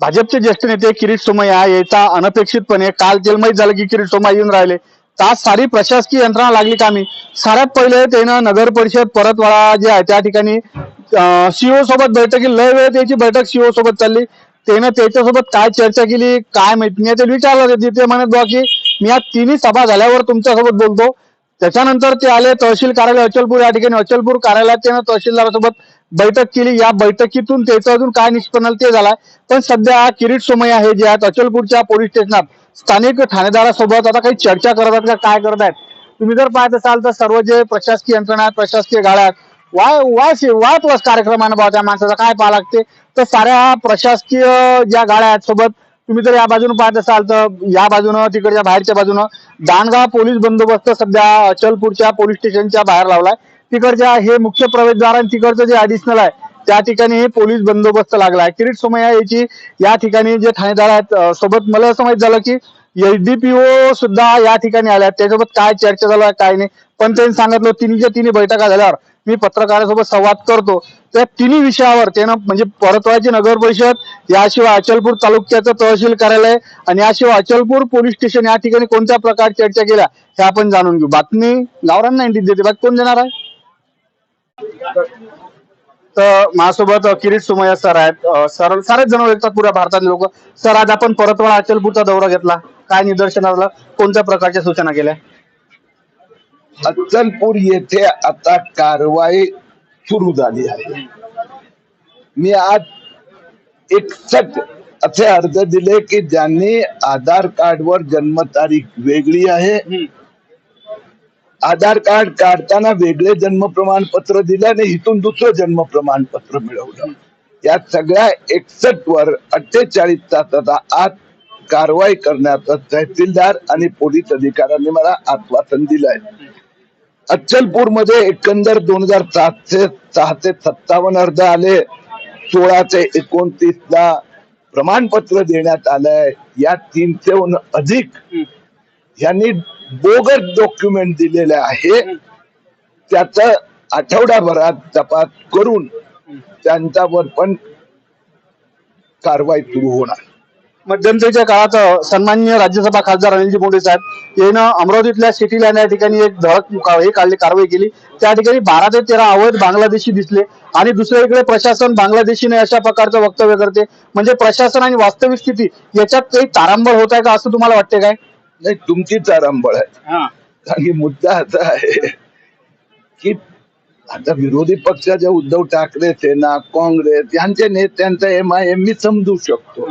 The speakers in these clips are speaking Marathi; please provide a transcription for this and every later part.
भाजपचे ज्येष्ठ नेते किरीट सोमय्या याचा अनपेक्षितपणे काल जेलमयत झालं की किरीट सोमय्या येऊन राहिले. तास सारी प्रशासकीय यंत्रणा लागली कामी. साऱ्यात पहिले त्यानं नगर परिषद परतवाडा जे आहे त्या ठिकाणी सीओ सोबत बैठकी लय वेळ त्याची बैठक सीओ सोबत चालली. त्यानं त्याच्यासोबत काय चर्चा केली काय माहिती? मी ते विचारलं तिथे ते म्हणत बा की मी या तिन्ही सभा झाल्यावर तुमच्यासोबत बोलतो. त्याच्यानंतर ते आले तहसील कार्यालय अचलपूर या ठिकाणी. अचलपूर कार्यालयात त्यानं तहसीलदारासोबत बैठक केली. या बैठकीतून त्याचं अजून काय निष्पन्न ते झालाय पण सध्या किरीट सोमय्या हे जे आहेत अचलपूरच्या पोलीस स्टेशनात स्थानिक ठाणेदारासोबत आता काही चर्चा करत आहेत का काय करत आहेत? तुम्ही जर पाहत असाल तर सर्व जे प्रशासकीय यंत्रणा आहेत प्रशासकीय गाड्या आहेत वाय वाय वाय प्लस कार्यक्रमाने भाव त्या माणसाचा काय पाहा लागते? तर साऱ्या प्रशासकीय ज्या गाड्या आहेत सोबत तुम्ही जर या बाजूने पाहत असाल तर या बाजूनं तिकडच्या बाहेरच्या बाजूनं दानगाव पोलीस बंदोबस्त सध्या अचलपूरच्या पोलीस स्टेशनच्या बाहेर लावलाय. तिकडच्या हे मुख्य प्रवेशद्वार आणि तिकडचं जे ऍडिशनल आहे त्या ठिकाणी हे पोलीस बंदोबस्त लागलाय. किरीट सोमय्या याची या ठिकाणी जे ठाणेदार आहेत सोबत मला असं माहीत झालं की एसडीपीओ सुद्धा या ठिकाणी आल्या त्याच्यासोबत काय चर्चा झाला काय नाही पण त्यांनी सांगितलं तिन्हीच्या तिन्ही बैठका झाल्यावर मी पत्रकारासोबत संवाद करतो. त्या तिन्ही विषयावर त्यानं म्हणजे परतवायची नगर परिषद याशिवाय अचलपूर तालुक्याचं तहसील कार्यालय आणि याशिवाय अचलपूर पोलीस स्टेशन या ठिकाणी कोणत्या प्रकार चर्चा केल्या हे आपण जाणून घेऊ. बातमी गावरांना नाईन्टी देते बाकी कोण देणार आहे? तर माझ्यासोबत किरीट सुमया सर आहेत. सर सारेच जण ओळखतात पुऱ्या भारतातले लोक. सर आज आपण परतवाडा अचलपूरचा दौरा घेतला. काय निदर्शन आलं कोणत्या प्रकारच्या सूचना केल्या? अच्चलपूर येथे आता कारवाई सुरू झाली आहे. मी आज एकसठ असे अर्ज दिले की ज्यांनी आधार कार्ड वर जन्मतारीख वेगळी आहे. आधार कार्ड काढताना वेगळे जन्म प्रमाणपत्र दिल्याने इथून दुसरं जन्म प्रमाणपत्र मिळवलं. या सगळ्या एकसठ वर अठ्ठेचाळीस तासाचा आत कारवाई करण्याचं तहसीलदार आणि पोलीस अधिकाऱ्यांनी मला आश्वासन दिलंय. अच्चलपूरमध्ये एकंदर दोन हजार सातशे सहाशे सत्तावन्न अर्ज आले. सोळाशे एकोणतीस ला प्रमाणपत्र देण्यात आलंय. या तीनशेहून अधिक यांनी बोगस डॉक्युमेंट दिलेले आहे. त्याच आठवडाभरात तपास करून त्यांच्यावर पण कारवाई सुरू होणार. मध्यंतरीच्या काळात अं, सन्माननीय राज्यसभा खासदार अनिलजी बोंडे साहेब यानं अमरावतीतल्या सिटी लाईन या ठिकाणी एक धडक हे काढली कारवाई केली. त्या ठिकाणी बारा ते तेरा अवैध बांगलादेशी दिसले आणि दुसरीकडे प्रशासन बांगलादेशीने अशा प्रकारचं वक्तव्य करते. म्हणजे प्रशासन आणि वास्तविक स्थिती याच्यात काही तारांबळ होत आहे का असं तुम्हाला वाटते काय? नाही तुमची तारांबळ आहे. कारण की मुद्दा असा आहे की आता विरोधी पक्षाचे उद्धव ठाकरे सेना काँग्रेस यांच्या नेत्यांचा एम आय एम मी समजू शकतो.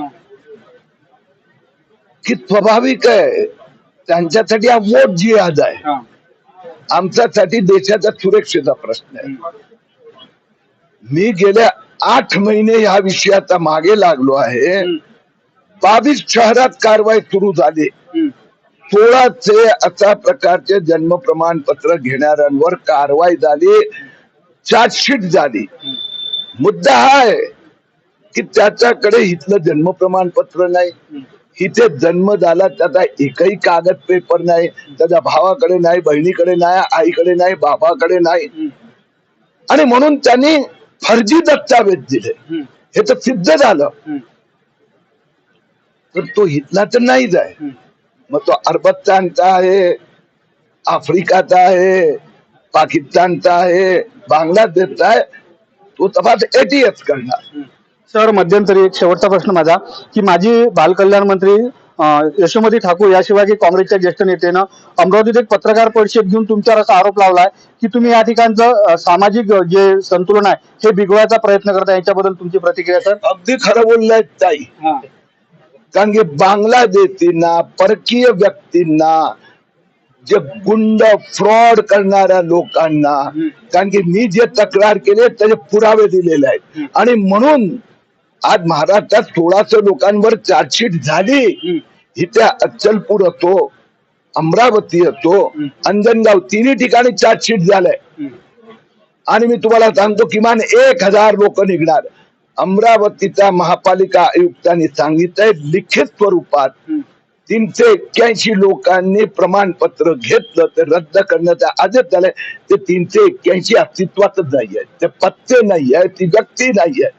की स्वाभाविक आहे. त्यांच्यासाठी हा वोट जिहाद आहे. आमच्यासाठी देशाच्या सुरक्षेचा प्रश्न आहे. मी गेल्या आठ महिने ह्या विषयाचा मागे लागलो आहे. बावीस शहरात कारवाई सुरू झाली. सोळाशे अशा प्रकारचे जन्म प्रमाणपत्र घेणाऱ्यांवर कारवाई झाली. चार्जशीट झाली. मुद्दा हा आहे की त्याच्याकडे इथलं जन्म प्रमाणपत्र नाही. इथे जन्म झाला त्याचा एकही कागद पेपर नाही त्याच्या भावाकडे नाही बहिणीकडे नाही आईकडे नाही बाबाकडे नाही. आणि म्हणून त्यांनी फर्जी दस्तावेज दिले. हे तर सिद्ध झालं. तर तो इथला तर नाहीच आहे. मग तो अरबस्तानचा आहे आफ्रिकाचा आहे पाकिस्तानचा आहे बांगलादेशचा आहे तो तपास एटीएस करणार. सर मध्यंतरी शेवटचा प्रश्न माझा की माजी बालकल्याण मंत्री यशोमती ठाकूर याशिवाय की काँग्रेसच्या ज्येष्ठ नेत्यानं अमरावतीत एक पत्रकार परिषद घेऊन तुमच्यावर असा आरोप लावलाय की तुम्ही या ठिकाणचं सामाजिक जे संतुलन आहे हे बिघडवायचा प्रयत्न करता याच्याबद्दल तुमची प्रतिक्रिया सर? अगदी खरं बोललाय ताई. कारण की बांगलादेशींना परकीय व्यक्तींना जे गुंड फ्रॉड करणाऱ्या लोकांना कारण की मी जे तक्रार केले त्याचे पुरावे दिलेले आहेत. आणि म्हणून आज महाराष्ट्रात सोळाशे लोकांवर चार्जशीट झाली. इथे अच्चलपूर असो अमरावती असो अंजनगाव तिन्ही ठिकाणी चार्जशीट झालंय. आणि मी तुम्हाला सांगतो किमान एक हजार लोक निघणार. अमरावतीच्या महापालिका आयुक्तांनी सांगितलंय लिखित स्वरूपात तीनशे एक्क्याऐंशी लोकांनी प्रमाणपत्र घेतलं ते रद्द करण्याचा आदेश झालाय ते तीनशे एक्क्याऐंशी अस्तित्वातच नाहीये. ते पत्ते नाहीये ती व्यक्ती नाहीये.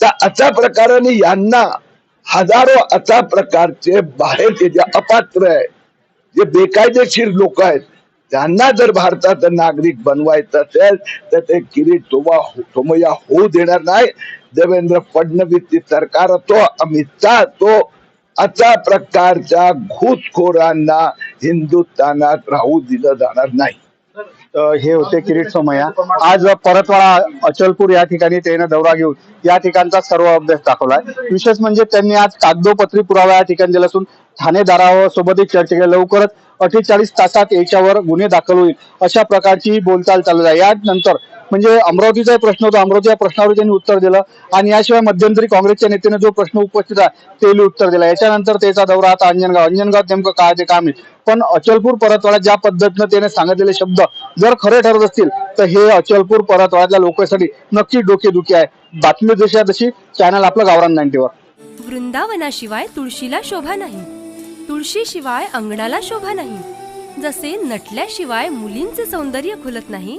तर अशा प्रकाराने यांना हजारो अशा प्रकारचे बाहेरचे जे अपात्र आहे जे बेकायदेशीर लोक आहेत त्यांना जर भारताचा नागरिक बनवायचं असेल तर ते किरीट तोबा सोमय्या हो, होऊ देणार नाही. देवेंद्र फडणवीसची सरकार असो अमित शाह असो अशा प्रकारच्या घुसखोरांना हिंदुस्थानात राहू दिलं जाणार नाही. हे होते किरीट सोमय्या. आज परतवाडा अचलपूर या ठिकाणी त्यानं दौरा घेऊन या ठिकाणचा सर्व अभ्यास दाखवलाय. विशेष म्हणजे त्यांनी आज कागदोपत्री पुरावा या ठिकाणी दिला असून ठाणेदारासोबतही चर्चा केली लवकरच अठ्ठेचाळीस तासात याच्यावर गुन्हे दाखल होईल अशा प्रकारची बोलचाल चालू आहे. यानंतर म्हणजे अमरावतीचा प्रश्न होता अमरावती या प्रश्नावर त्यांनी उत्तर दिलं. आणि याशिवाय मध्यंतरी काँग्रेसच्या नेत्याने जो प्रश्न उपस्थित आहे तेही उत्तर दिला. याच्यानंतर त्याचा दौरा आता अंजनगाव. अंजनगाव नेमकं काय ते काम आहे. पण अचलपूर परतवाडा ज्या पद्धतीनं त्याने सांगितलेले शब्द जर खरे ठरत असतील तर हे अचलपूर परतवाड्यातल्या लोकांसाठी नक्की डोकेदुखी आहे. बातमी जशी तशी चॅनल आपलं गावरान नाईन्टीवर वृंदावनाशिवाय तुळशीला शोभा नाही. तुळशीशिवाय अंगणाला शोभा नाही. जसे नटल्याशिवाय मुलींचे सौंदर्य खुलत नाही